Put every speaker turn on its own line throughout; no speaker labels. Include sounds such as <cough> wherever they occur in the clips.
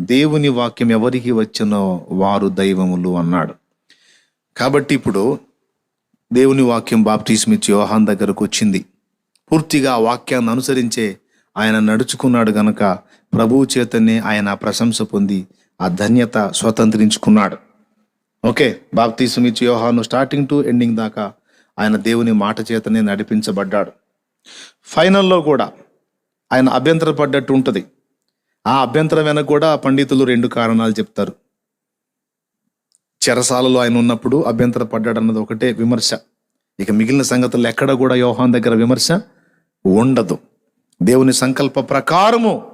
దేవుని వాక్యం ఎవరికి వచ్చినో వారు దైవములు అన్నాడు. కాబట్టి ఇప్పుడు దేవుని వాక్యం బాప్టిస్మిచ్ యోహాన్ దగ్గరకు వచ్చింది. పూర్తిగా ఆ వాక్యాన్ని అనుసరించే ఆయన నడుచుకున్నాడు గనక ప్రభువు చేతనే ఆయన ప్రశంస పొంది ఆ ధన్యత స్వతంత్రించుకున్నాడు. ఓకే బాప్తీసుమిచ్ యోహాను స్టార్టింగ్ టు ఎండింగ్ దాకా ఆయన దేవుని మాట చేతనే నడిపించబడ్డాడు. ఫైనల్లో కూడా ఆయన అభ్యంతరపడ్డట్టు ఉంటుంది. ఆ అభ్యంతరం వెనక కూడా పండితులు రెండు కారణాలు చెప్తారు. చెరసాలలో ఆయన ఉన్నప్పుడు అభ్యంతర పడ్డాడు అన్నది ఒకటే విమర్శ. ఇక మిగిలిన సంగతులు ఎక్కడ కూడా యోహాన్ దగ్గర విమర్శ ఉండదు. దేవుని సంకల్ప ప్రకారము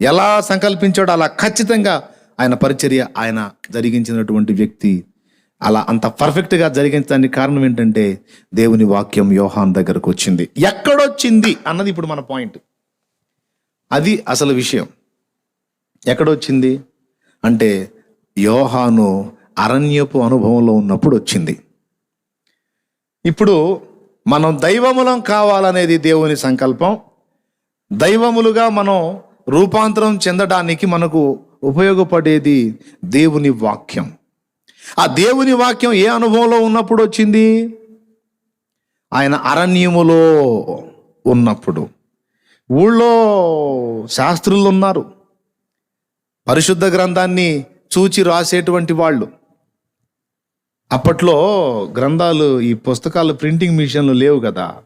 ఎలా సంకల్పించాడో అలా ఖచ్చితంగా ఆయన పరిచర్య ఆయన జరిగించినటువంటి వ్యక్తి అలా అంత పర్ఫెక్ట్గా జరిగించడానికి కారణం ఏంటంటే దేవుని వాక్యం యోహాన్ దగ్గరకు వచ్చింది. ఎక్కడొచ్చింది అన్నది ఇప్పుడు మన పాయింట్. అది అసలు విషయం. ఎక్కడొచ్చింది? అంటే యోహాను అరణ్యపు అనుభవంలో ఉన్నప్పుడు వచ్చింది ఇప్పుడు మనం దైవములం కావాలనేది దేవుని సంకల్పం. దైవములుగా మనం రూపాంతరం చెందడానికి మనకు ఉపయోగపడేది దేవుని వాక్యం. ఆ దేవుని వాక్యం ఏ అనుభవంలో ఉన్నప్పుడు వచ్చింది ఆయన అరణ్యములో ఉన్నప్పుడు. ఊళ్ళో శాస్త్రులు ఉన్నారు పరిశుద్ధ గ్రంథాన్ని చూచి రాసేటువంటి వాళ్ళు. అప్పట్లో గ్రంథాలు ఈ పుస్తకాలు ప్రింటింగ్ మిషన్లు లేవు కదా.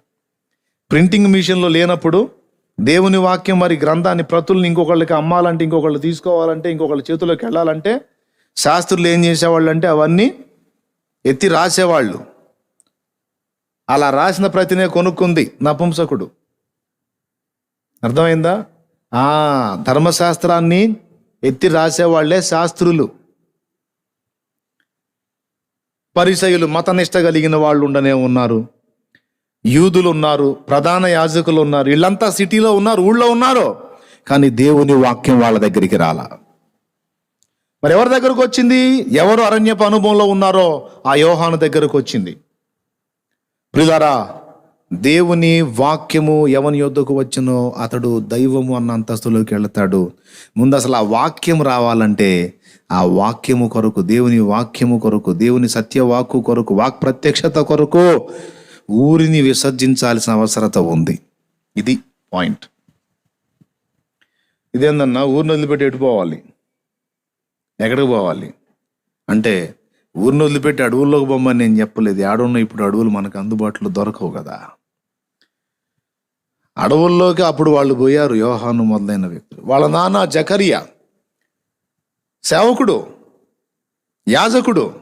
ప్రింటింగ్ మిషన్లు లేనప్పుడు దేవుని వాక్యం మరి గ్రంథాన్ని ప్రతుల్ని ఇంకొకళ్ళకి అమ్మాలంటే ఇంకొకళ్ళు తీసుకోవాలంటే ఇంకొకళ్ళ చేతిలోకి వెళ్ళాలంటే శాస్త్రులు ఏం చేసేవాళ్ళు అంటే అవన్నీ ఎత్తి రాసేవాళ్ళు. అలా రాసిన ప్రతినే కొనుక్కుంది నపుంసకుడు. అర్థమైందా? ఆ ధర్మశాస్త్రాన్ని ఎత్తి రాసేవాళ్ళే శాస్త్రులు. పరిసయులు మతనిష్ట కలిగిన వాళ్ళు ఉండనే ఉన్నారు. యూదులు ఉన్నారు ప్రధాన యాజకులు ఉన్నారు వీళ్ళంతా సిటీలో ఉన్నారు ఊళ్ళో ఉన్నారు. కానీ దేవుని వాక్యం వాళ్ళ దగ్గరికి రాలా. మరి ఎవరి దగ్గరకు వచ్చింది? ఎవరు అరణ్యపు అనుభవంలో ఉన్నారో ఆ యోహాను దగ్గరకు వచ్చింది. ప్రిలారా దేవుని వాక్యము ఎవని యొద్దకు వచ్చినో అతడు దైవము అన్న అంతస్తులోకి వెళతాడు. ముందు అసలు ఆ వాక్యం రావాలంటే ఆ వాక్యము కొరకు దేవుని వాక్యము కొరకు దేవుని సత్యవాక్కు కొరకు వాక్ ప్రత్యక్షత కొరకు ఊరిని విసర్జించాల్సిన అవసరత ఉంది. ఇది పాయింట్. ఇదేందన్నా? ఊరిని వదిలిపెట్టి ఎటు పోవాలి? ఎక్కడికి పోవాలి? అంటే ఊరిని వదిలిపెట్టి అడవుల్లోకి బొమ్మని నేను చెప్పలేదు. ఆడున్న ఇప్పుడు అడవులు మనకు అందుబాటులో దొరకవు కదా. అడవుల్లోకి అప్పుడు వాళ్ళు పోయారు యోహాను మొదలైన వ్యక్తులు. వాళ్ళ నాన్న జకరియా సేవకుడు యాజకుడు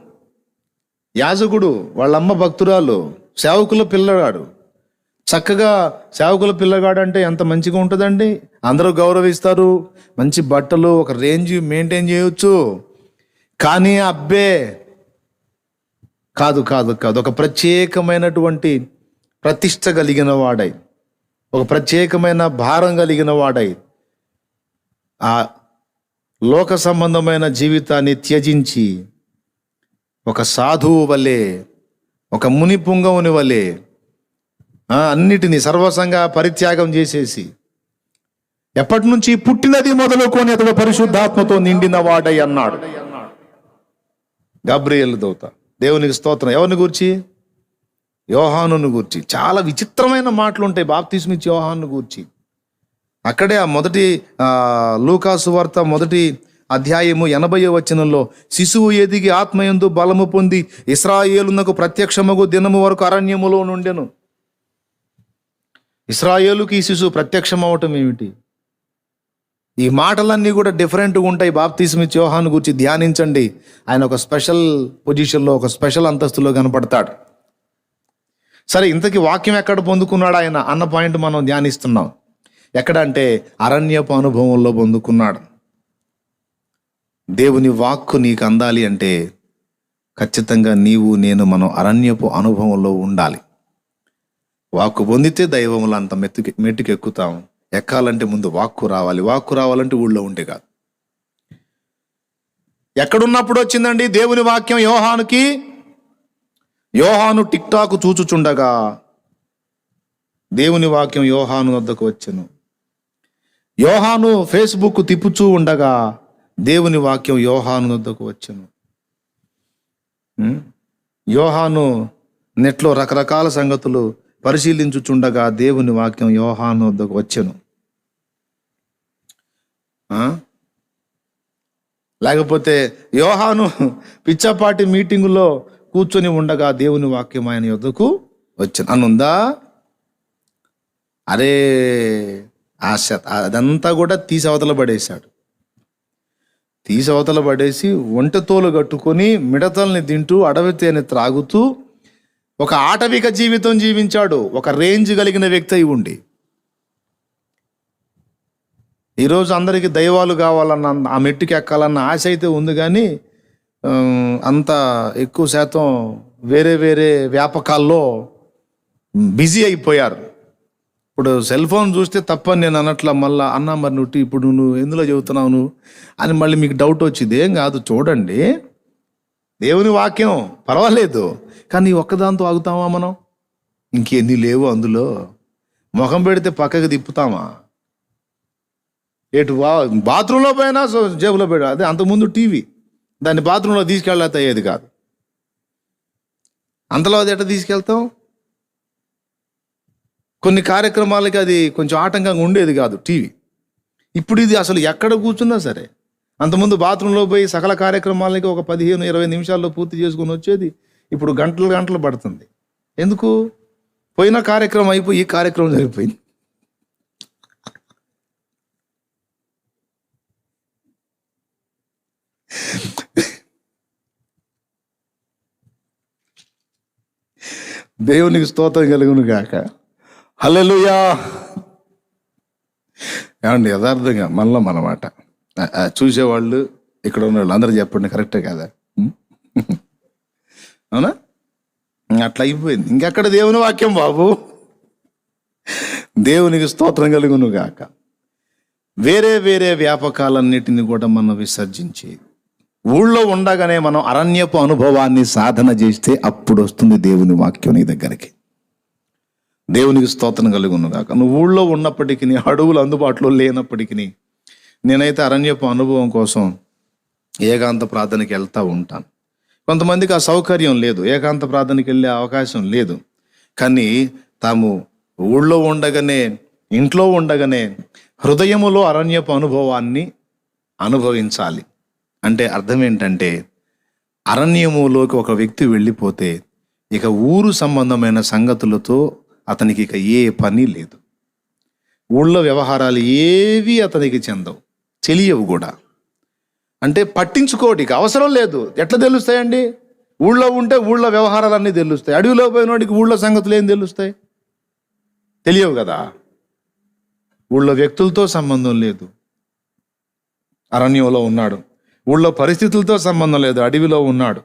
యాజకుడు వాళ్ళమ్మ భక్తురాలు సేవకుల పిల్లగాడు. చక్కగా సేవకుల పిల్లగాడు అంటే ఎంత మంచిగా ఉంటుందండి? అందరూ గౌరవిస్తారు మంచి బట్టలు ఒక రేంజ్ మెయింటైన్ చేయొచ్చు. కానీ అబ్బే కాదు కాదు కాదు ఒక ప్రత్యేకమైనటువంటి ప్రతిష్ట కలిగిన వాడై ఒక ప్రత్యేకమైన భారం కలిగిన వాడై ఆ లోక సంబంధమైన జీవితాన్ని త్యజించి ఒక సాధువు వలె ఒక ముని పుంగవుని వలె ఆ, అన్నిటినీ సర్వసంగా పరిత్యాగం చేసేసి ఎప్పటి నుంచి పుట్టినది మొదలుకొని అతడు పరిశుద్ధాత్మతో నిండిన వాడై అన్నాడు. గబ్రియల్ దౌత దేవునికి స్తోత్రం. ఎవరిని గూర్చి? యోహానును గూర్చి. చాలా విచిత్రమైన మాటలు ఉంటాయి బాప్తిస్మిచ్ యోహాను గూర్చి. అక్కడే ఆ మొదటి లూకాసు వార్త మొదటి అధ్యాయము ఎనభై వచనంలో శిశువు ఎదిగి ఆత్మయందు బలము పొంది ఇస్రాయేలునకు ప్రత్యక్షమగు దినము వరకు అరణ్యములో నుండెను. ఇస్రాయేలుకి ఈ శిశువు ప్రత్యక్షం అవటం ఏమిటి? ఈ మాటలన్నీ కూడా డిఫరెంట్గా ఉంటాయి బాప్తిస్మిచ్ యోహాను గురించి. ధ్యానించండి. ఆయన ఒక స్పెషల్ పొజిషన్లో ఒక స్పెషల్ అంతస్తులో కనపడతాడు. సరే ఇంతకీ వాక్యం ఎక్కడ పొందుకున్నాడు ఆయన అన్న పాయింట్ మనం ధ్యానిస్తున్నాం. ఎక్కడ అంటే అరణ్యపు అనుభవంలో పొందుకున్నాడు. దేవుని వాక్కు నీకు అందాలి అంటే ఖచ్చితంగా నీవు నేను మనం అరణ్యపు అనుభవంలో ఉండాలి. వాక్కు పొందితే దైవములు అంత మెత్తుకి మెట్టుకెక్కుతాం. ఎక్కాలంటే ముందు వాక్కు రావాలి. వాక్కు రావాలంటే ఊళ్ళో ఉంటే కాదు. ఎక్కడున్నప్పుడు వచ్చిందండి దేవుని వాక్యం యోహానుకి? యోహాను టిక్ టాక్ చూచుచుండగా దేవుని వాక్యం యోహాను వద్దకు వచ్చెను. యోహాను ఫేస్బుక్ తిప్పుచూ ఉండగా దేవుని వాక్యం యోహాను వద్దకు వచ్చాను. యోహాను నెట్లో రకరకాల సంగతులు పరిశీలించుచుండగా దేవుని వాక్యం యోహాను వద్దకు వచ్చాను. లేకపోతే యోహాను పిచ్చపాటి మీటింగులో కూర్చొని ఉండగా దేవుని వాక్యం ఆయన యొద్దకు వచ్చాను అనుందా? అరే ఆశ అదంతా కూడా తీసి అవతల పడేశాడు. తీసి అవతల పడేసి ఒంటెతోలు కట్టుకొని మిడతల్ని తింటూ అడవి తేనె త్రాగుతూ ఒక ఆటవిక జీవితం జీవించాడు. ఒక రేంజ్ కలిగిన వ్యక్తి అయి ఉండి. ఈరోజు అందరికీ దైవాలు కావాలన్న ఆ మెట్టుకి ఎక్కాలన్న ఆశ అయితే ఉంది కానీ అంత ఎక్కువ శాతం వేరే వేరే వ్యాపకాల్లో బిజీ అయిపోయారు. ఇప్పుడు సెల్ ఫోన్ చూస్తే తప్పని నేను అన్నట్ల మళ్ళీ అన్న మరి నుట్టి ఇప్పుడు నువ్వు ఎందులో చెబుతున్నావు నువ్వు? అని మళ్ళీ మీకు డౌట్ వచ్చింది. ఏం కాదు చూడండి. దేవుని వాక్యం పర్వాలేదు కానీ ఒక్కదాంతో ఆగుతామా మనం? ఇంకెన్ని లేవు అందులో. ముఖం పెడితే పక్కకి తిప్పుతామా? ఎటు బా బాత్రూంలో పోయినా సో జేబులో పోయినా అదే అంతకుముందు టీవీ. దాన్ని బాత్రూంలో తీసుకెళ్ళతే అయ్యేది కాదు. అంతలో అది ఎట్లా తీసుకెళ్తాం కొన్ని కార్యక్రమాలకి అది కొంచెం ఆటంకంగా ఉండేది కాదు టీవీ. ఇప్పుడు ఇది అసలు ఎక్కడ కూర్చున్నా సరే అంతకుముందు బాత్రూంలో పోయి సకల కార్యక్రమాలకి ఒక పదిహేను ఇరవై నిమిషాల్లో పూర్తి చేసుకొని వచ్చేది ఇప్పుడు గంటలు గంటలు పడుతుంది. ఎందుకు? పోయిన కార్యక్రమం అయిపోయి ఈ కార్యక్రమం జరిగిపోయింది. దేవునికి స్తోత్రం కలుగును గాక. హలలుయా ఏమండి యథార్థంగా మనలో మనమాట చూసేవాళ్ళు ఇక్కడ ఉన్న వాళ్ళు అందరూ చెప్పండి కరెక్టే కదా? అవునా? అట్లా అయిపోయింది. ఇంకెక్కడ దేవుని వాక్యం బాబు. దేవునికి స్తోత్రం కలుగును గాక. వేరే వేరే వ్యాపకాలన్నిటిని కూడా మనం విసర్జించేది. ఊళ్ళో ఉండగానే మనం అరణ్యపు అనుభవాన్ని సాధన చేస్తే అప్పుడు వస్తుంది దేవుని వాక్యం నీ దగ్గరికి. దేవునికి స్తోత్రం కలిగి కాక నువ్వు ఊళ్ళో ఉన్నప్పటికీ అడవులు అందుబాటులో లేనప్పటికీ నేనైతే అరణ్యపు అనుభవం కోసం ఏకాంత ప్రార్థనకి వెళ్తూ ఉంటాను. కొంతమందికి ఆ సౌకర్యం లేదు ఏకాంత ప్రార్థనకి వెళ్ళే అవకాశం లేదు. కానీ తాము ఊళ్ళో ఉండగానే ఇంట్లో ఉండగానే హృదయములో అరణ్యపు అనుభవాన్ని అనుభవించాలి. అంటే అర్థం ఏంటంటే అరణ్యములోకి ఒక వ్యక్తి వెళ్ళిపోతే ఇక ఊరు సంబంధమైన సంగతులతో అతనికి ఇక ఏ పని లేదు. ఊళ్ళో వ్యవహారాలు ఏవి అతనికి చెందవు తెలియవు కూడా. అంటే పట్టించుకోటి ఇక అవసరం లేదు. ఎట్లా తెలుస్తాయండి? ఊళ్ళో ఉంటే ఊళ్ళో వ్యవహారాలన్నీ తెలుస్తాయి. అడవిలో పోయినోడికి ఊళ్ళో సంగతులు ఏం తెలుస్తాయి? తెలియవు కదా. ఊళ్ళో వ్యక్తులతో సంబంధం లేదు. అరణ్యంలో ఉన్నాడు. ఊళ్ళో పరిస్థితులతో సంబంధం లేదు అడవిలో ఉన్నాడు.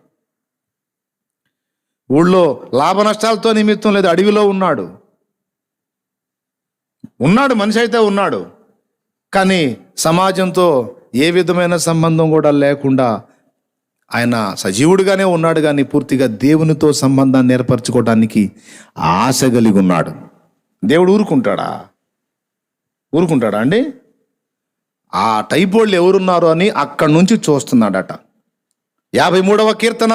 ఊళ్ళో లాభ నష్టాలతో నిమిత్తం లేదు అడవిలో ఉన్నాడు. ఉన్నాడు మనిషి అయితే ఉన్నాడు. కానీ సమాజంతో ఏ విధమైన సంబంధం కూడా లేకుండా ఆయన సజీవుడిగానే ఉన్నాడు కానీ పూర్తిగా దేవునితో సంబంధాన్ని ఏర్పరచుకోవడానికి ఆశ కలిగి ఉన్నాడు. దేవుడు ఊరుకుంటాడా? ఊరుకుంటాడా అండి? ఆ టైప్ వాళ్ళు ఎవరున్నారు అని అక్కడి నుంచి చూస్తున్నాడట. యాభై మూడవ కీర్తన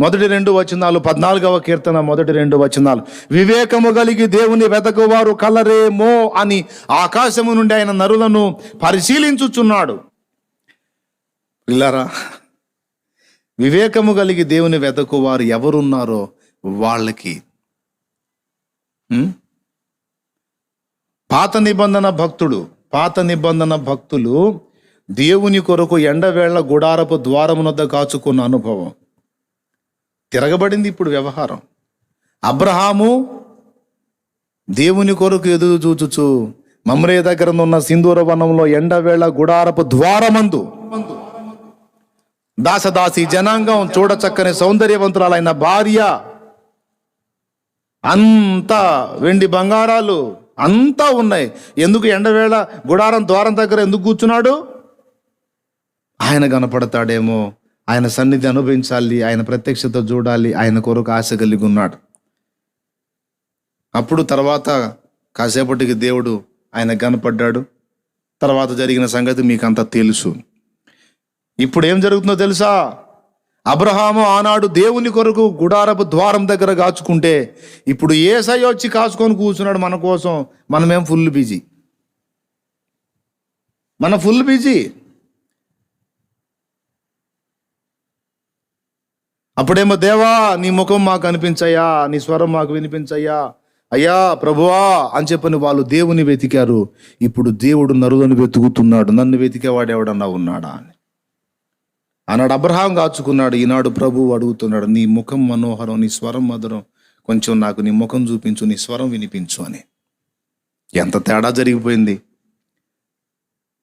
మొదటి రెండు వచనాలు పద్నాలుగవ కీర్తన మొదటి రెండు వచనాలు. వివేకము కలిగి దేవుని వెతకువారు కలరేమో అని ఆకాశము నుండి ఆయన నరులను పరిశీలించుచున్నాడు. పిల్లరా వివేకము కలిగి దేవుని వెతకువారు ఎవరున్నారో వాళ్ళకి పాత నిబంధన భక్తుడు పాత నిబంధన భక్తులు దేవుని కొరకు ఎండవేళ్ళ గుడారపు ద్వారమునొద్ద కాచుకున్న అనుభవం. తిరగబడింది ఇప్పుడు వ్యవహారం. అబ్రహాము దేవుని కొరకు ఎదురు చూచుచు మమ్రే దగ్గర ఉన్న సింధూర వనంలో ఎండవేళ గుడారపు ద్వారమందు దాసదాసి జనాంగం చూడచక్కని సౌందర్యవంతురాలైన భార్య అంతా వెండి బంగారాలు అంతా ఉన్నాయి. ఎందుకు ఎండవేళ గుడారం ద్వారం దగ్గర ఎందుకు కూర్చున్నాడు? ఆయన కనపడతాడేమో. ఆయన సన్నిధి అనుభవించాలి. ఆయన ప్రత్యక్షత చూడాలి. ఆయన కొరకు ఆశ కలిగి ఉన్నాడు. అప్పుడు తర్వాత కాసేపటికి దేవుడు ఆయన కనపడ్డాడు. తర్వాత జరిగిన సంగతి మీకు అంతా తెలుసు. ఇప్పుడు ఏం జరుగుతుందో తెలుసా? అబ్రహాము ఆనాడు దేవుని కొరకు గుడారపు ద్వారం దగ్గర కాచుకుంటే ఇప్పుడు ఏసై వచ్చి కాచుకొని కూర్చున్నాడు మన కోసం. మనమేం ఫుల్ బిజీ. మన ఫుల్ బిజీ. అప్పుడేమో దేవా నీ ముఖం మాకు అనిపించయ్యా నీ స్వరం మాకు వినిపించయ్యా. అయ్యా ప్రభువా అని చెప్పని వాళ్ళు దేవుని వెతికారు. ఇప్పుడు దేవుడు నరులను వెతుకుతున్నాడు. నన్ను వెతికేవాడు ఎవడన్నా ఉన్నాడా అని. ఆనాడు అబ్రహాం కాచుకున్నాడు ఈనాడు ప్రభువు అడుగుతున్నాడు నీ ముఖం మనోహరం నీ స్వరం మధురం కొంచెం నాకు నీ ముఖం చూపించు నీ స్వరం వినిపించు అని. ఎంత తేడా జరిగిపోయింది.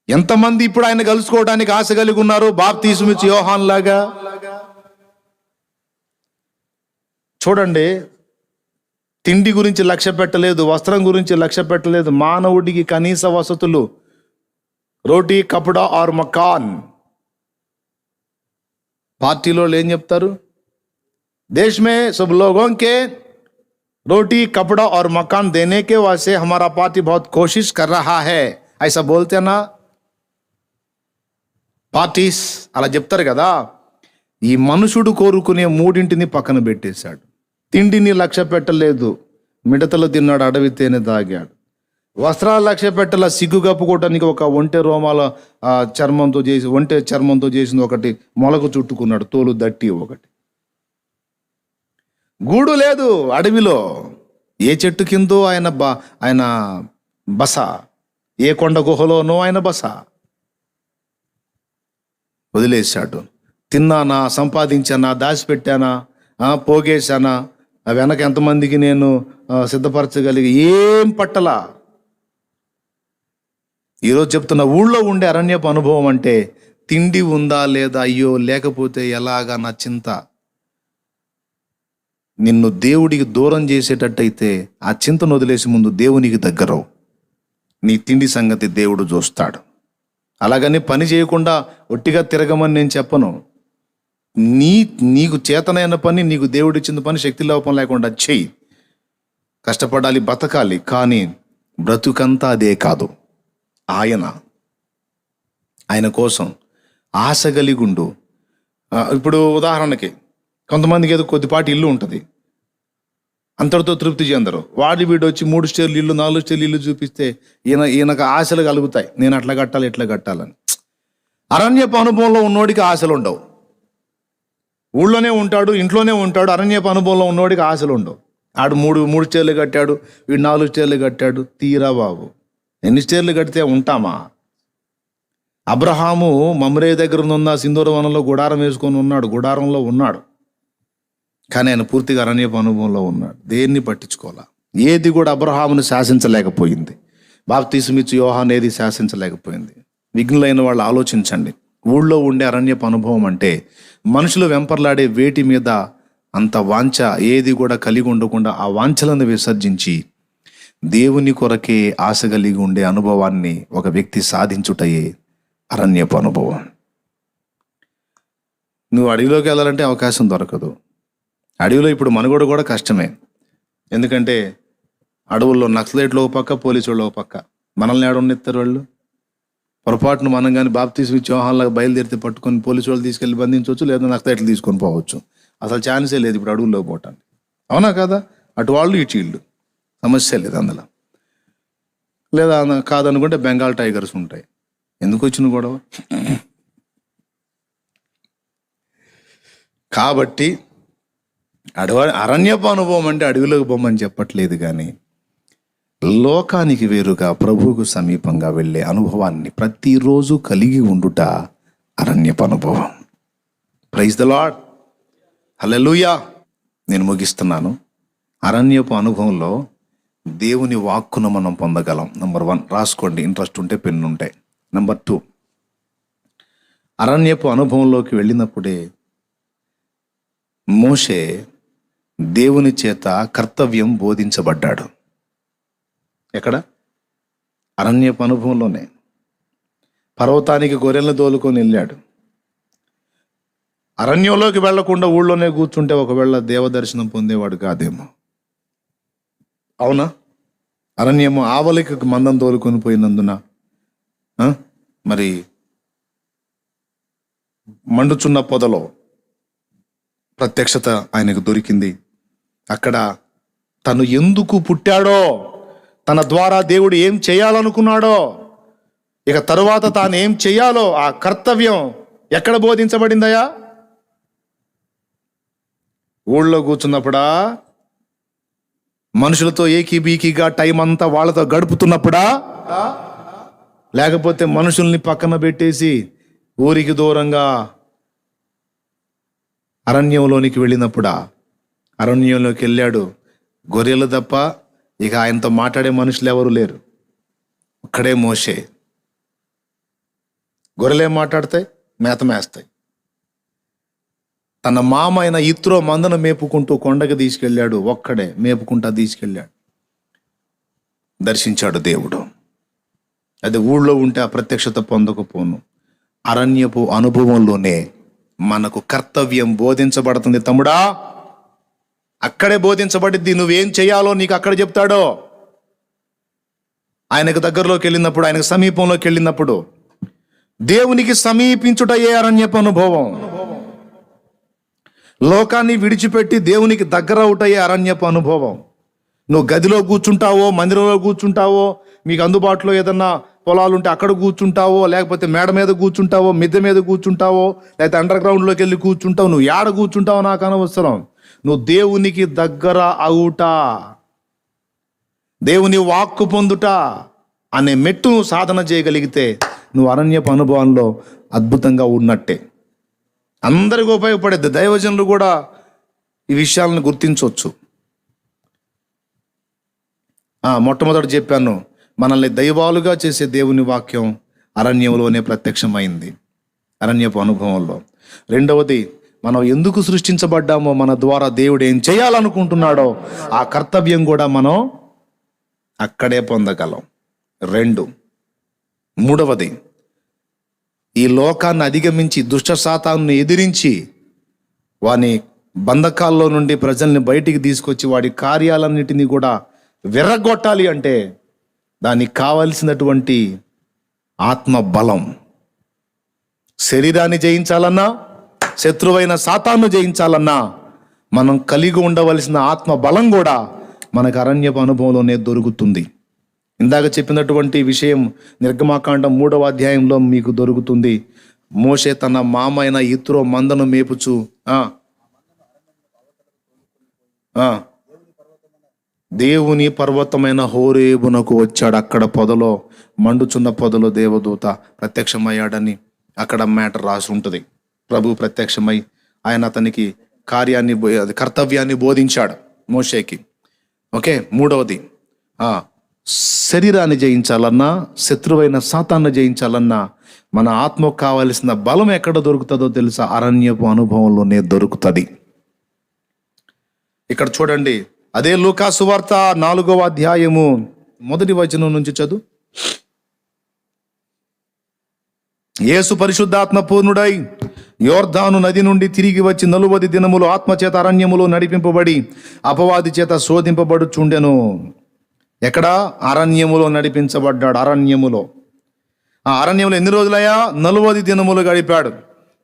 ఎంతమంది ఇప్పుడు ఆయన కలుసుకోవడానికి ఆశ కలిగి ఉన్నారు బాప్తీసుమిచ్చి యోహాన్ లాగా. చూడండి తిండి గురించి లక్ష్య పెట్టలేదు వస్త్రం గురించి లక్ష్య పెట్టలేదు మానవుడికి కనీస వసతులు. రోటీ కపడా ఆర్ మకాన్. పార్టీలో వాళ్ళు ఏం చెప్తారు देश में सब लोगों के रोटी कपड़ा और मकान देने के वास्ते हमारा पार्टी बहुत कोशिश कर रहा है ऐसा बोलते हैं ना పార్టీస్ అలా చెప్తారు కదా ఈ మనుషుడు కోరుకునే మూడింటిని పక్కన పెట్టేశాడు తిండిని లక్ష్య పెట్టలేదు మిడతలు తిన్నాడు అడవి తేనె తాగాడు వస్త్రాలు లక్ష్య పెట్టాల సిగ్గు కప్పుకోవటానికి ఒక ఒంటె రోమాల చర్మంతో చేసి ఒంటె చర్మంతో చేసింది ఒకటి మొలకు చుట్టుకున్నాడు తోలు దట్టి ఒకటి. గూడు లేదు అడవిలో. ఏ చెట్టు కిందో ఆయన బ ఆయన బస. ఏ కొండ గుహలోనో ఆయన బస. వదిలేశాడు. తిన్నానా సంపాదించానా దాచిపెట్టానా ఆ, పోగేశానా? వెనక ఎంతమందికి నేను సిద్ధపరచగలిగి? ఏం పట్టలా? ఈరోజు చెప్తున్న ఊళ్ళో ఉండే అరణ్యపు అనుభవం అంటే తిండి ఉందా లేదా అయ్యో లేకపోతే ఎలాగా నా చింత? నిన్ను దేవుడికి దూరం చేసేటట్టయితే ఆ చింతను వదిలేసి ముందు దేవునికి దగ్గరవు. నీ తిండి సంగతి దేవుడు చూస్తాడు. అలాగని పని చేయకుండా ఒట్టిగా తిరగమని నేను చెప్పను. నీ నీకు చేతనైన పని నీకు దేవుడిచ్చిన పని శక్తి లోపం లేకుండా చెయ్యి. కష్టపడాలి బతకాలి కానీ బ్రతుకంతా అదే కాదు. ఆయన ఆయన కోసం ఆశ కలిగుండు. ఉండు ఇప్పుడు ఉదాహరణకి కొంతమందికి ఏదో కొద్దిపాటి ఇల్లు ఉంటుంది. అంతటితో తృప్తి చెందరు. వాడి వీడు వచ్చి మూడు స్టేర్లు ఇల్లు నాలుగు స్టేర్లు ఇల్లు చూపిస్తే ఈయన ఈయనకు ఆశలు కలుగుతాయి. నేను అట్లా కట్టాలి ఇట్లా కట్టాలని. అరణ్యపు అనుభవంలో ఉన్నోడికి ఆశలు ఉండవు. ఊళ్ళోనే ఉంటాడు ఇంట్లోనే ఉంటాడు అరణ్యపు అనుభవంలో ఉన్నోడికి ఆశలు ఉండవు. ఆడు మూడు మూడు స్టేర్లు కట్టాడు వీడు నాలుగు స్టేర్లు కట్టాడు తీరా బాబు. ఎన్ని స్టేర్లు కడితే ఉంటామా? అబ్రహాము మమ్రే దగ్గర ఉన్న సింధూర వనంలో గుడారం వేసుకొని ఉన్నాడు గుడారంలో ఉన్నాడు. కానీ ఆయన పూర్తిగా అరణ్యపు అనుభవంలో ఉన్నాడు. దేన్ని పట్టించుకోవాలా? ఏది కూడా అబ్రహామును శాసించలేకపోయింది. బాప్తీసుమిచ్చు యోహాన్ ఏది శాసించలేకపోయింది. విఘ్నులైన వాళ్ళు ఆలోచించండి. ఊళ్ళో ఉండే అరణ్యపు అనుభవం అంటే మనుషులు వెంపర్లాడే వేటి మీద అంత వాంఛ ఏది కూడా కలిగి ఉండకుండా ఆ వాంఛలను విసర్జించి దేవుని కొరకే ఆశ కలిగి ఉండే అనుభవాన్ని ఒక వ్యక్తి సాధించుటయే అరణ్యపు అనుభవం. నువ్వు అడవిలోకి వెళ్ళాలంటే అవకాశం దొరకదు. అడవిలో ఇప్పుడు మనుగడ కూడా కష్టమే. ఎందుకంటే అడవుల్లో నక్సలైట్లు ఒక పక్క పోలీసులు ఒక పక్క. మనల్ని ఏడన్నెత్తారు వాళ్ళు? పొరపాటును మనం కానీ బాప్తీసు చౌహాన్లాగా బయలుదేరితే పట్టుకొని పోలీసు వాళ్ళు తీసుకెళ్ళి బంధించవచ్చు లేదా నక్సలైట్లు తీసుకొని పోవచ్చు. అసలు ఛాన్సే లేదు ఇప్పుడు అడవుల్లో పోవటానికి. అవునా కదా? అటు వాళ్ళు ఇటు వీళ్ళు. సమస్య లేదు అందులో. లేదా కాదనుకుంటే బెంగాల్ టైగర్స్ ఉంటాయి. ఎందుకు వచ్చిన గొడవ? కాబట్టి అడవ అరణ్యపు అనుభవం అంటే అడవిలోకి బొమ్మని చెప్పట్లేదు కానీ లోకానికి వేరుగా ప్రభువుకు సమీపంగా వెళ్ళే అనుభవాన్ని ప్రతిరోజు కలిగి ఉండుట అరణ్యపు అనుభవం. ప్రైజ్ ద లాడ్ హల్లెలూయా నేను ముగిస్తున్నాను. అరణ్యపు అనుభవంలో దేవుని వాక్కును మనం పొందగలం. నెంబర్ వన్ రాసుకోండి. ఇంట్రెస్ట్ ఉంటే పెన్ను ఉంటాయి నెంబర్ టూ అరణ్యపు అనుభవంలోకి వెళ్ళినప్పుడే మోషే దేవుని చేత కర్తవ్యం బోధించబడ్డాడు. ఎక్కడ? అరణ్యపు అనుభవంలోనే. పర్వతానికి గొర్రెలను తోలుకొని వెళ్ళాడు. అరణ్యంలోకి వెళ్ళకుండా ఊళ్ళోనే కూర్చుంటే ఒకవేళ దేవదర్శనం పొందేవాడు కాదేమో. అవునా? అరణ్యము ఆవలికి మందం తోలుకొని పోయినందున మరి మండుచున్న పొదలో ప్రత్యక్షత ఆయనకు దొరికింది. అక్కడ తను ఎందుకు పుట్టాడో తన ద్వారా దేవుడు ఏం చేయాలనుకున్నాడో ఇక తరువాత తాను ఏం చేయాలో ఆ కర్తవ్యం ఎక్కడ బోధించబడిందయా ఊళ్ళో కూర్చున్నప్పుడా మనుషులతో ఏకీబీకీగా టైం అంతా వాళ్ళతో గడుపుతున్నప్పుడా? లేకపోతే మనుషుల్ని పక్కన పెట్టేసి ఊరికి దూరంగా అరణ్యంలోనికి వెళ్ళినప్పుడా? అరణ్యంలోకి వెళ్ళాడు. గొర్రెలు తప్ప ఇక ఆయనతో మాట్లాడే మనుషులు ఎవరు లేరు. ఒక్కడే మోసే గొర్రెలేం మాట్లాడతాయి? మేత మేస్తాయి. తన మామ అయిన ఇత్రో మందను మేపుకుంటూ కొండకు తీసుకెళ్ళాడు. ఒక్కడే మేపుకుంటా తీసుకెళ్ళాడు. దర్శించాడు దేవుడు. అది ఊళ్ళో ఉంటే ఆ ప్రత్యక్షత పొందకపోను. అరణ్యపు అనుభవంలోనే మనకు కర్తవ్యం బోధించబడుతుంది. తమ్ముడా అక్కడే బోధించబడిద్ది. నువ్వేం చేయాలో నీకు అక్కడ చెప్తాడో. ఆయనకు దగ్గరలోకి వెళ్ళినప్పుడు ఆయనకు సమీపంలోకి వెళ్ళినప్పుడు దేవునికి సమీపించుటయే అరణ్యపు అనుభవం? లోకాన్ని విడిచిపెట్టి దేవునికి దగ్గర అవుటయ్యే అరణ్యపు అనుభవం. నువ్వు గదిలో కూర్చుంటావో మందిరంలో కూర్చుంటావో మీకు అందుబాటులో ఏదన్నా పొలాలు ఉంటే అక్కడ కూర్చుంటావో లేకపోతే మేడ మీద కూర్చుంటావో మిద్దె మీద కూర్చుంటావో లేకపోతే అండర్ గ్రౌండ్లోకి వెళ్ళి కూర్చుంటావు నువ్వు ఏడ కూర్చుంటావో నాకు అనవసరం. నువ్వు దేవునికి దగ్గర అవుట. దేవుని వాక్కు పొందుట అనే మెట్టు నువ్వు సాధన చేయగలిగితే నువ్వు అరణ్యపు అనుభవంలో అద్భుతంగా ఉన్నట్టే. అందరికీ ఉపయోగపడేది. దైవజనులు కూడా ఈ విషయాలను గుర్తించవచ్చు. మొట్టమొదట చెప్పాను మనల్ని దైవాలుగా చేసే దేవుని వాక్యం అరణ్యంలోనే ప్రత్యక్షమైంది. అరణ్యపు అనుభవంలో. రెండవది మనం ఎందుకు సృష్టించబడ్డామో మన ద్వారా దేవుడు ఏం చేయాలనుకుంటున్నాడో ఆ కర్తవ్యం కూడా మనం అక్కడే పొందగలం. రెండు మూడవది ఈ లోకాన్ని అధిగమించి దుష్ట శాతాన్ని ఎదిరించి వాని బంధకాల్లో నుండి ప్రజల్ని బయటికి తీసుకొచ్చి వాడి కార్యాలన్నిటినీ కూడా విర్రగొట్టాలి అంటే దానికి కావలసినటువంటి ఆత్మ బలం శరీరాన్ని జయించాలన్నా శత్రువైన సాతాను జయించాలన్నా మనం కలిగి ఉండవలసిన ఆత్మ బలం కూడా మనకు అరణ్యపు అనుభవంలోనే దొరుకుతుంది. ఇందాక చెప్పినటువంటి విషయం నిర్గమాకాండం మూడవ అధ్యాయంలో మీకు దొరుకుతుంది. మోషే తన మామైన ఇత్రో మందను మేపుచు దేవుని పర్వతమైన హోరేబునకు వచ్చాడు అక్కడ పొదలో మండుచున్న పొదలో దేవదూత ప్రత్యక్షమయ్యాడని అక్కడ మ్యాటర్ రాసి ఉంటుంది. ప్రభు ప్రత్యక్షమై ఆయన అతనికి కార్యాన్ని కర్తవ్యాన్ని బోధించాడు మోషేకి. ఓకే మూడవది శరీరాన్ని జయించాలన్నా శత్రువైన సాతాన్ని జయించాలన్నా మన ఆత్మకు కావలసిన బలం ఎక్కడ దొరుకుతుందో తెలుసా? అరణ్యపు అనుభవంలోనే దొరుకుతుంది. ఇక్కడ చూడండి అదే లూకా సువార్త నాలుగవ అధ్యాయము మొదటి వచనం నుంచి చదువు. యేసు పరిశుద్ధాత్మ పూర్ణుడై యోర్ధాను నది నుండి తిరిగి వచ్చి నలువది దినములు ఆత్మచేత అరణ్యములో నడిపింపబడి అపవాది చేత శోధింపబడుచుండెను. ఎక్కడ? అరణ్యములో నడిపించబడ్డాడు అరణ్యములో. ఆ అరణ్యంలో ఎన్ని రోజులయ్యా? నలువది దినములు గడిపాడు.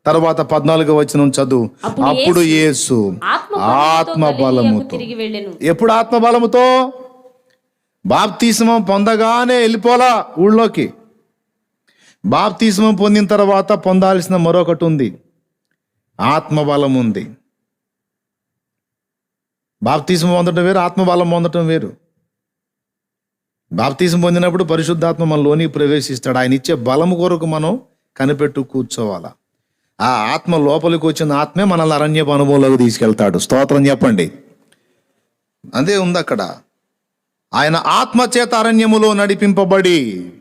తర్వాత పద్నాలుగు వచనం చదువు.
అప్పుడు
యేసు
ఆత్మ బలముతో
ఎప్పుడు ఆత్మ బలముతో బాప్తిస్మం పొందగానే వెళ్ళిపోలా ఊళ్ళోకి. బాప్తిస్మం పొందిన తర్వాత పొందాల్సిన మరొకటి ఉంది. ఆత్మబలం ఉంది. బాప్తిస్మం పొందడం వేరు ఆత్మబలం పొందడం వేరు. బాప్తీసం పొందినప్పుడు పరిశుద్ధాత్మ మనలోనికి ప్రవేశిస్తాడు. ఆయన ఇచ్చే బలం కొరకు మనం కనిపెట్టు కూర్చోవాలా? ఆ ఆత్మ లోపలికి వచ్చిన ఆత్మే మనల్ని అరణ్యపు అనుభవంలోకి తీసుకెళ్తాడు. స్తోత్రం చెప్పండి. అదే ఉంది అక్కడ. ఆయన ఆత్మ చేత అరణ్యములో నడిపింపబడి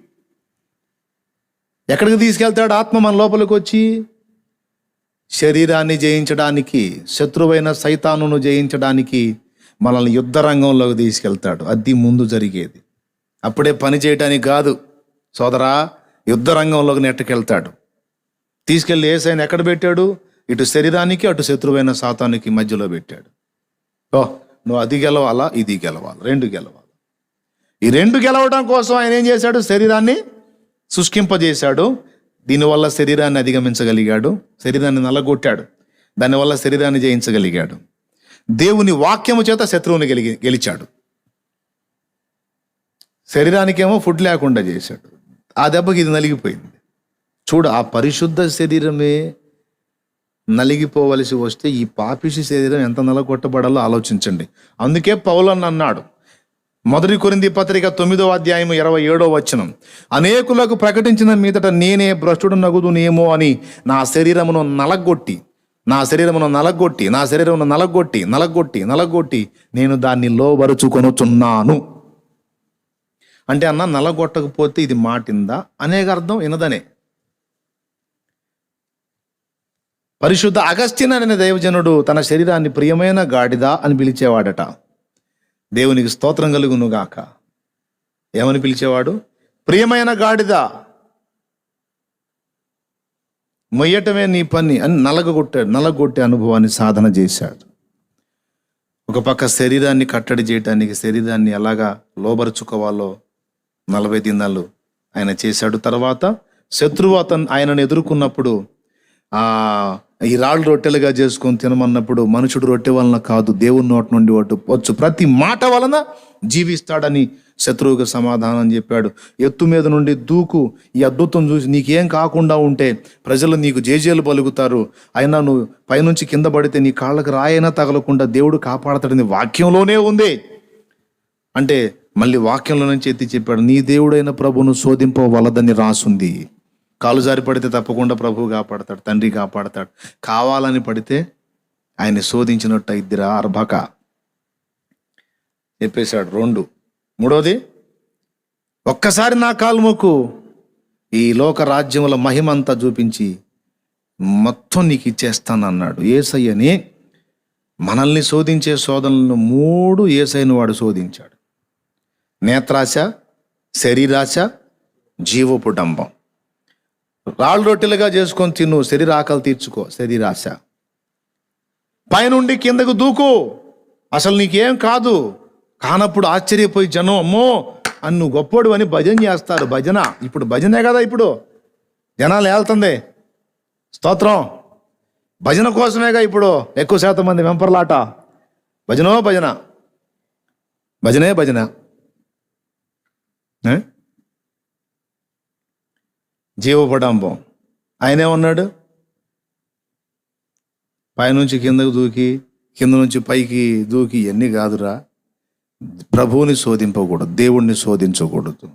ఎక్కడికి తీసుకెళ్తాడు ఆత్మ మన లోపలికి వచ్చి? శరీరాన్ని జయించడానికి శత్రువైన సైతానును జయించడానికి మనల్ని యుద్ధ రంగంలోకి తీసుకెళ్తాడు. అది ముందు జరిగేది. అప్పుడే పని చేయటానికి కాదు. సోదరా యుద్ధ రంగంలోకి నెట్టుకెళ్తాడు. తీసుకెళ్ళి ఏసైన ఎక్కడ పెట్టాడు? ఇటు శరీరానికి అటు శత్రువైన సాతానికి మధ్యలో పెట్టాడు. ఓ నువ్వు అది గెలవాలా ఇది గెలవాలి రెండు గెలవాలి? ఈ రెండు గెలవడం కోసం ఆయన ఏం చేశాడు? శరీరాన్ని శుష్కింపజేశాడు. దీనివల్ల శరీరాన్ని అధిగమించగలిగాడు. శరీరాన్ని నల్లగొట్టాడు. దానివల్ల శరీరాన్ని జయించగలిగాడు. దేవుని వాక్యము చేత శత్రువుని గెలి గెలిచాడు. శరీరానికేమో ఫుడ్ లేకుండా చేశాడు. ఆ దెబ్బకి ఇది నలిగిపోయింది. చూడు ఆ పరిశుద్ధ శరీరమే నలిగిపోవలసి వస్తే ఈ పాపిషి శరీరం ఎంత నలగొట్టబడాలో ఆలోచించండి. అందుకే పౌలన్ అన్నాడు. మొదటి కొరింది పత్రిక తొమ్మిదో అధ్యాయం ఇరవై ఏడో వచనం. అనేకులకు ప్రకటించిన మీదట నేనే భ్రష్టుడు నగుదునేమో అని నా శరీరమును నలగొట్టి నా శరీరమును నలగొట్టి నా శరీరమును నలగొట్టి నలగొట్టి నలగొట్టి నేను దాన్ని లోబరుచుకొనుచున్నాను. అంటే అన్న నలగొట్టకపోతే ఇది మాటిందా? అనేక అర్థం వినదనే పరిశుద్ధ అగస్టిన్ అనే దైవజనుడు తన శరీరాన్ని ప్రియమైన గాడిద అని పిలిచేవాడట. దేవునికి స్తోత్రం కలుగునుగాక ఏమని పిలిచేవాడు? ప్రియమైన గాడిద మొయ్యటమే నీ పని అని నలగొట్టాడు నలగొట్టే అనుభవాన్ని సాధన చేశాడు. ఒక పక్క శరీరాన్ని కట్టడి చేయటానికి శరీరాన్ని ఎలాగా లోబరుచుకోవాలో నలభై దినాలు ఆయన చేశాడు. తర్వాత శత్రువు అతను ఆయనను ఎదుర్కొన్నప్పుడు ఆ ఈ రాళ్ళు రొట్టెలుగా చేసుకొని తినమన్నప్పుడు మనుషుడు రొట్టె వలన కాదు దేవుని నోటి నుండి ఒకటి వచ్చు ప్రతి మాట వలన జీవిస్తాడని శత్రువుకు సమాధానం చెప్పాడు. ఎత్తు మీద నుండి దూకు ఈ అద్భుతం చూసి నీకేం కాకుండా ఉంటే ప్రజలు నీకు జేజేలు పలుకుతారు. అయినా నువ్వు పైనుంచి కింద పడితే నీ కాళ్ళకు రాయైనా తగలకుండా దేవుడు కాపాడతాడని వాక్యంలోనే ఉంది. అంటే మళ్ళీ వాక్యంలో నుంచి ఎత్తి చెప్పాడు నీ దేవుడైన ప్రభును శోధింపవలదని రాసుంది. కాలు జారి పడితే తప్పకుండా ప్రభువు కాపాడతాడు తండ్రి కాపాడతాడు. కావాలని పడితే ఆయన శోధించినట్టు ఇద్దరా అర్భక. చెప్పేశాడు రెండు. మూడోది ఒక్కసారి నా కాలుమోకు ఈ లోక రాజ్యముల మహిమంతా చూపించి మొత్తం నీకు ఇచ్చేస్తాను అన్నాడు ఏసయ్యని. మనల్ని శోధించే శోధనలను మూడు ఏసైన వాడు శోధించాడు. నేత్రాశ శరీరాశ జీవపు డంబం రాళ్ళు రొట్టెలుగా చేసుకొని తిను శరీర ఆకలి తీర్చుకో శరీరాశ. పైనుండి కిందకు దూకు. అసలు నీకేం కాదు. కానప్పుడు ఆశ్చర్యపోయి జనం అమ్మో అని నువ్వు గొప్పోడు అని భజన చేస్తారు భజన. ఇప్పుడు భజనే కదా ఇప్పుడు. జనాలు వెళ్తుంది స్తోత్రం. భజన కోసమేగా ఇప్పుడు. ఎక్కువ శాతం మంది వెంపర్లాట. భజనో భజన. భజనే భజన. జీవపడాంబం ఆయనే ఉన్నాడు పైనుంచి కిందకు దూకి కింద నుంచి పైకి దూకి ఇవన్నీ కాదురా. ప్రభువుని శోధింపకూడదు దేవుణ్ణి శోధించకూడదు.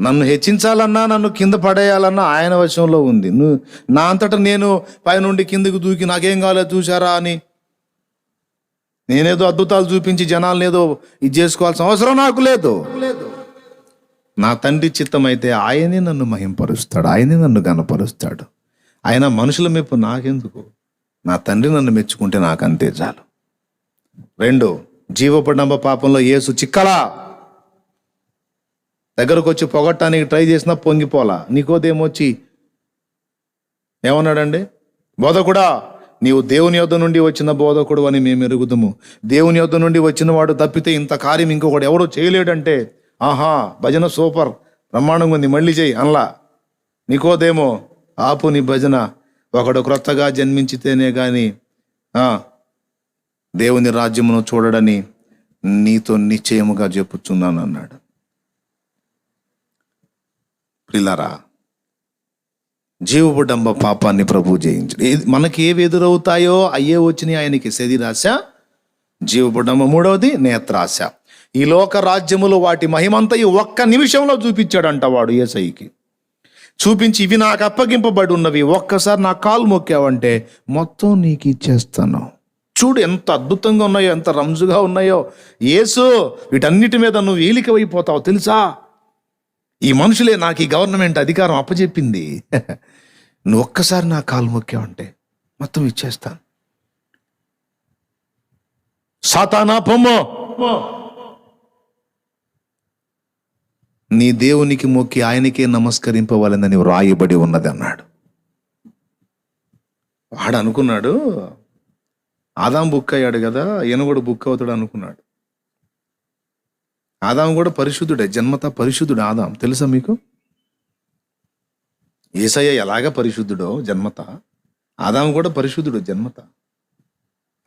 నన్ను హెచ్చించాలన్నా నన్ను కింద పడేయాలన్నా ఆయన వశంలో ఉంది. నువ్వు నా అంతటా నేను పైనుండి కిందకు దూకి నాకేం కావాలో చూసారా అని నేనేదో అద్భుతాలు చూపించి జనాలను ఏదో ఇది చేసుకోవాల్సిన అవసరం నాకు లేదు. నా తండ్రి చిత్తం అయితే ఆయనే నన్ను మహింపరుస్తాడు ఆయనే నన్ను గనపరుస్తాడు ఆయన మనుషుల మెప్పు నాకెందుకు? నా తండ్రి నన్ను మెచ్చుకుంటే నాకు అంతే చాలు. రెండు జీవపడంబ పాపంలో యేసు చిక్కలా. దగ్గరకు వచ్చి పొగట్టానికి ట్రై చేసినా పొంగిపోలా. నీకోదేమొచ్చి ఏమన్నాడండి? బోధకుడా నీవు దేవుని యొద్ద నుండి వచ్చిన బోధకుడు అని మేము ఎరుగుదము. దేవుని యొద్ద నుండి వచ్చిన వాడు తప్పితే ఇంత కార్యం ఇంకొకటి ఎవడో చేయలేడంటే ఆహా భజన సూపర్. బ్రహ్మాండంగా ఉంది మళ్ళీ చెయ్యి అనలా. నీకోదేమో ఆపు నీ భజన. ఒకడు క్రొత్తగా జన్మించితేనే కానీ దేవుని రాజ్యమును చూడడని నీతో నిశ్చయముగా చెప్పుచున్నాను అన్నాడు పిల్లరా జీవపు పాపాన్ని ప్రభు జయించడు మనకి ఏవి ఎదురవుతాయో అయ్యే వచ్చినాయి ఆయనకి. శరీరాశ జీవపు మూడవది నేత్రాశ. ఈ లోక రాజ్యములు వాటి మహిమంతయు ఒక్క నిమిషంలో చూపించాడంట వాడు ఏసైకి. చూపించి ఇవి నాకు అప్పగింపబడి ఉన్నవి. ఒక్కసారి నా కాలు మొక్కావంటే మొత్తం నీకు ఇచ్చేస్తాను. చూడు ఎంత అద్భుతంగా ఉన్నాయో ఎంత రంజుగా ఉన్నాయో. ఏసు వీటన్నిటి మీద నువ్వు ఏలికవైపోతావు తెలుసా? ఈ మనుషులే నాకు ఈ గవర్నమెంట్ అధికారం అప్పచెప్పింది <laughs> నువ్వు ఒక్కసారి నా కాలు మొక్కావంటే మొత్తం ఇచ్చేస్తాను. సాతానా పొమ్మో. నీ దేవునికి మొక్కి ఆయనకే నమస్కరింపవాలని వ్రాయబడి ఉన్నది అన్నాడు. వాడు అనుకున్నాడు ఆదాం బుక్ అయ్యాడు కదా ఈయన కూడా బుక్ అవుతాడు అనుకున్నాడు. ఆదాం కూడా పరిశుద్ధుడే జన్మత పరిశుద్ధుడు ఆదాం తెలుసా మీకు? ఏసయ్య ఎలాగ పరిశుద్ధుడో జన్మత ఆదాము కూడా పరిశుద్ధుడు జన్మత.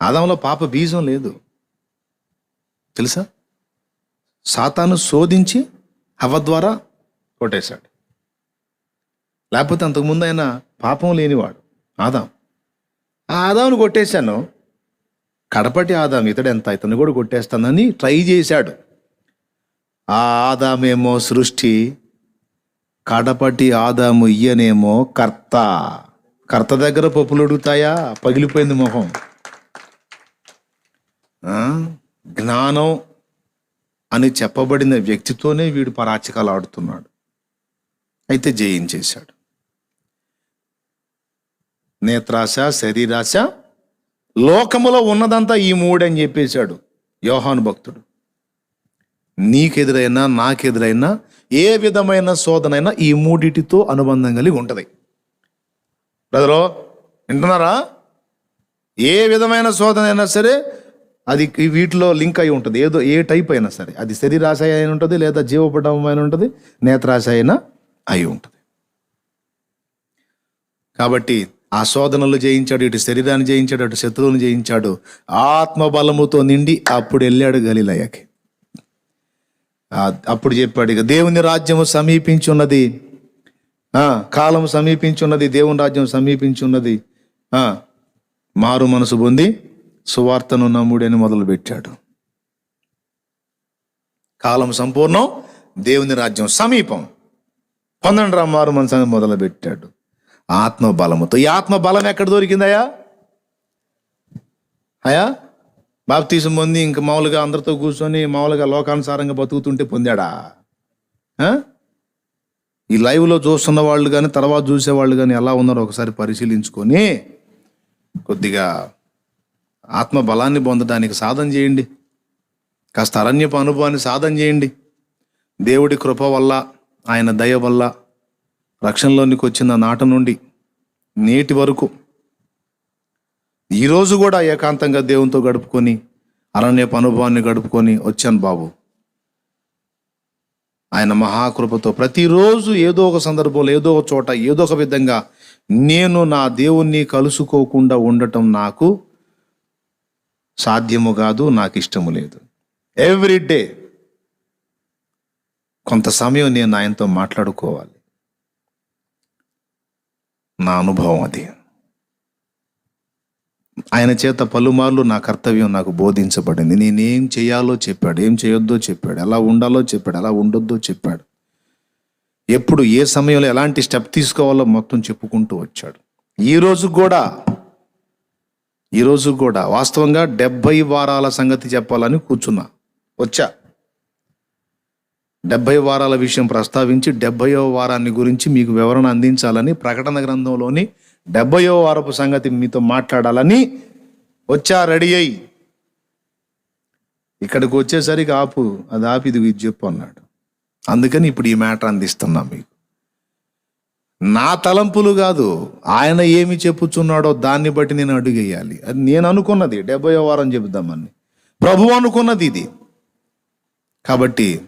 ఆదాములో పాప బీజం లేదు. తెలుసా? సాతాను శోధించి హవ ద్వారా కొట్టేశాడు. లేకపోతే అంతకుముందు ఆయన పాపం లేనివాడు ఆదాం ఆ ఆదామును కొట్టేశాను. కడపటి ఆదాం ఇతడు ఎంత? ఇతను కూడా కొట్టేస్తానని ట్రై చేశాడు. ఆ ఆదామేమో సృష్టి కడపటి ఆదాము ఇయ్యనేమో కర్త. కర్త దగ్గర పప్పులు అడుగుతాయా పగిలిపోయింది మొహం. జ్ఞానం అని చెప్పబడిన వ్యక్తితోనే వీడు పరాచకాలు ఆడుతున్నాడు. అయితే జయించేశాడు నేత్రాశ శరీరాశ లోకములో ఉన్నదంతా ఈ మూడని చెప్పేశాడు యోహాను భక్తుడు. నీకెదురైనా నాకెదురైనా ఏ విధమైన శోధనైనా ఈ మూడిటితో అనుబంధం కలిగి ఉంటుంది. బ్రదరో వింటున్నారా? ఏ విధమైన శోధన అయినా సరే అది వీటిలో లింక్ అయి ఉంటుంది. ఏదో ఏ టైప్ అయినా సరే. అది శరీరాశ అయిన ఉంటుంది లేదా జీవపటమైన ఉంటుంది నేత్రాశ అయినా అయి ఉంటుంది. కాబట్టి ఆ శోధనలు జయించాడు ఇటు శరీరాన్ని జయించాడు అటు శత్రువులను జయించాడు ఆత్మబలముతో నిండి అప్పుడు వెళ్ళాడు గలీలయ్యకి అప్పుడు చెప్పాడు ఇక దేవుని రాజ్యము సమీపించున్నది. కాలం సమీపించున్నది దేవుని రాజ్యం సమీపించున్నది. మారు మనసు పొంది సువార్తను నమ్ముడని మొదలుపెట్టాడు. కాలం సంపూర్ణం దేవుని రాజ్యం సమీపం. పొందండి రా మారు మనసు అని మొదలుపెట్టాడు. ఆత్మ బలముతో ఈ ఆత్మ బలం ఎక్కడ దొరికిందయా అయా బాప్తీసం పొంది ఇంక మామూలుగా అందరితో కూర్చొని మామూలుగా లోకానుసారంగా బతుకుతుంటే పొందాడా? ఈ లైవ్లో చూస్తున్న వాళ్ళు కానీ తర్వాత చూసేవాళ్ళు కానీ ఎలా ఉన్నారో ఒకసారి పరిశీలించుకొని కొద్దిగా ఆత్మ బలాన్ని పొందడానికి సాధన చేయండి. కాస్త అరణ్యపు అనుభవాన్ని సాధన చేయండి. దేవుడి కృప వల్ల ఆయన దయ వల్ల రక్షణలోనికి వచ్చిన నాట నుండి నేటి వరకు ఈరోజు కూడా ఏకాంతంగా దేవునితో గడుపుకొని అరణ్యపు అనుభవాన్ని గడుపుకొని వచ్చాను బాబు. ఆయన మహాకృపతో ప్రతిరోజు ఏదో ఒక సందర్భంలో ఏదో ఒక చోట ఏదో ఒక విధంగా నేను నా దేవుణ్ణి కలుసుకోకుండా ఉండటం నాకు సాధ్యము కాదు నాకు ఇష్టము లేదు. ఎవ్రీ డే కొంత సమయం నేను ఆయనతో మాట్లాడుకోవాలి. నా అనుభవం అది. ఆయన చేత పలుమార్లు నా కర్తవ్యం నాకు బోధించబడింది. నేనేం చేయాలో చెప్పాడు ఏం చేయొద్దో చెప్పాడు ఎలా ఉండాలో చెప్పాడు ఎలా ఉండొద్దో చెప్పాడు. ఎప్పుడు ఏ సమయంలో ఎలాంటి స్టెప్ తీసుకోవాలో మొత్తం చెప్పుకుంటూ వచ్చాడు. ఈరోజు కూడా ఈ రోజు కూడా వాస్తవంగా డెబ్బై వారాల సంగతి చెప్పాలని కూర్చున్నా. వచ్చా? డెబ్బై వారాల విషయం ప్రస్తావించి డెబ్బయో వారాన్ని గురించి మీకు వివరణ అందించాలని ప్రకటన గ్రంథంలోని డెబ్బయో వారపు సంగతి మీతో మాట్లాడాలని వచ్చా రెడీ అయ్యి. ఇక్కడికి వచ్చేసరికి ఆపు అది ఆపి ఇది చెప్పు అన్నాడు. అందుకని ఇప్పుడు ఈ మ్యాటర్ అందిస్తున్నా మీకు. నా తలంపులు కాదు ఆయన ఏమి చెప్పుచున్నాడో దాన్ని బట్టి నేను అడుగేయాలి. అది నేను అనుకున్నది డెబ్బయో వారం చెబుదామని. ప్రభు అనుకున్నది ఇది. కాబట్టి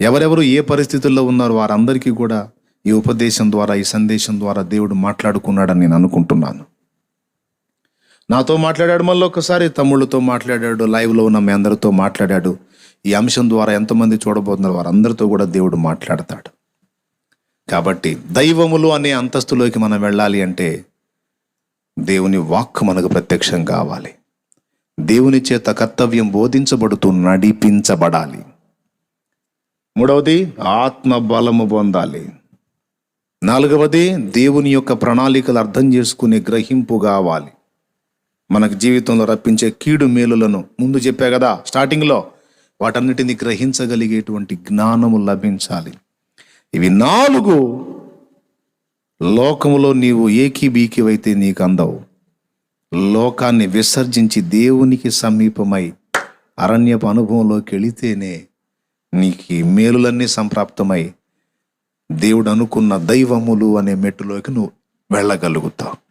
ఎవరెవరు ఏ పరిస్థితుల్లో ఉన్నారో వారందరికీ కూడా ఈ ఉపదేశం ద్వారా ఈ సందేశం ద్వారా దేవుడు మాట్లాడుకున్నాడని నేను అనుకుంటున్నాను. నాతో మాట్లాడాడు మళ్ళీ ఒకసారి తమ్ముళ్ళతో మాట్లాడాడు లైవ్లో ఉన్న మీ అందరితో మాట్లాడాడు. ఈ అంశం ద్వారా ఎంతమంది చూడబోతున్నారు వారందరితో కూడా దేవుడు మాట్లాడతాడు. కాబట్టి దైవములు అనే అంతస్తులోకి మనం వెళ్ళాలి అంటే దేవుని వాక్ మనకు ప్రత్యక్షం కావాలి. దేవుని చేత కర్తవ్యం బోధించబడుతూ నడిపించబడాలి. మూడవది ఆత్మ బలము పొందాలి. నాలుగవది దేవుని యొక్క ప్రణాళికలు అర్థం చేసుకునే గ్రహింపు కావాలి. మనకు జీవితంలో రప్పించే కీడు మేలులను ముందు చెప్పా కదా స్టార్టింగ్లో వాటన్నిటిని గ్రహించగలిగేటువంటి జ్ఞానము లభించాలి. ఇవి నాలుగు లోకములో నీవు ఏకీబీకివైతే నీకు అందవు. లోకాన్ని విసర్జించి దేవునికి సమీపమై అరణ్యపు అనుభవంలోకి వెళితేనే నీకు మేలులన్నీ సంప్రాప్తమై దేవుడు అనుకున్న దైవములు అనే మెట్టులోకి నువ్వు వెళ్ళగలుగుతావు.